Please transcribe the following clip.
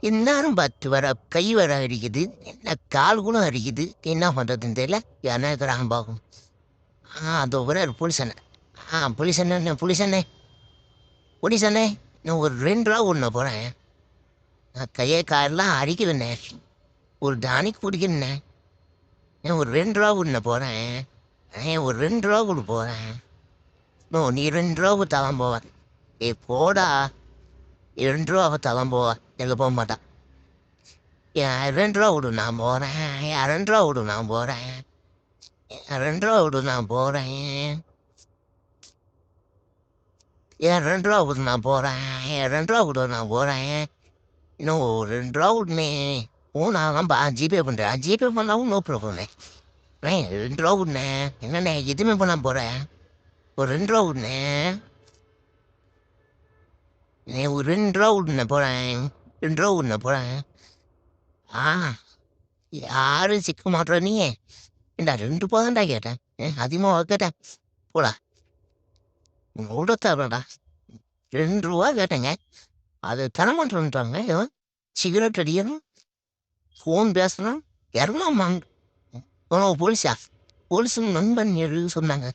எல்லாரும் பார்த்து வர கை வர அடிக்குது என்ன கால் கூட அடிக்குது என்ன பண்ணுறதுன்னு தெரியல. யாருன்னா இருக்கிறாங்க ஆ அதோ ஒரு புலிசண்ணே ஆ புலிசண்ணே புலிசண்ணே புலிசண்ணே நான் ஒரு ரெண்டு ரூபா ஒன்று போகிறேன் நான் கையை காலெல்லாம் அடிக்குதுண்ணே ஒரு டானிக் குடிக்கணுண்ணே. நான் ஒரு ரெண்டு ரூபா ஒன்று போகிறேன் ஏன் ஒரு ரெண்டு ரூபா கொடு போகிறேன் நோ நீ ரெண்டு ரூபா தவன் போவேன். ஏ போடா. ரெண்டு ரூபா தரம் போவேன் எங்கே போக மாட்டான் ஏன் ரெண்டு ரூபா விடு நான் போகிறேன் ரெண்டு ரூபா விடு நான் போகிறேன் ரெண்டு ரூபா விடு நான் போகிறேன் ஏன் ரெண்டு ரூபா விடு நான் போகிறேன் ரெண்டு ரூபா விடு நான் போகிறேன் இன்னும் ஒரு ரெண்டு ரூபா விடுனே ஓ நான் ஜிபே பண்ணுறேன் ஜிபே பண்ணாவும் நோ ப்ராப்ளம்ண்ணே ஏன் ரெண்டு ரூபா விடுனே என்னண்ணே எதுவுமே பண்ண போகிறேன் ஒரு ரெண்டு ரூபா விடுனே ஒரு ரெண்டு ரூபா விடுனே போகிறேன் ரெண்டு ரூபா விடுனே போகிறேன் ஆ யாரும் சிக்க மாட்டோம் நீ? ஏண்டா ரெண்டு ரூபா தான்டா கேட்டேன். ஏன் அதிகமாக கேட்டேன் போடா. உங்களோட தரடா ரெண்டு ரூபா கேட்டேங்க. அது தரமாட்டேன்ட்டாங்க இவன் சிகரெட் அடிக்கணும். ஃபோன் பேசணும். இரநூறு வாங்க போனோம் போலீஸா? போலீஸும் நண்பன் சொன்னாங்க.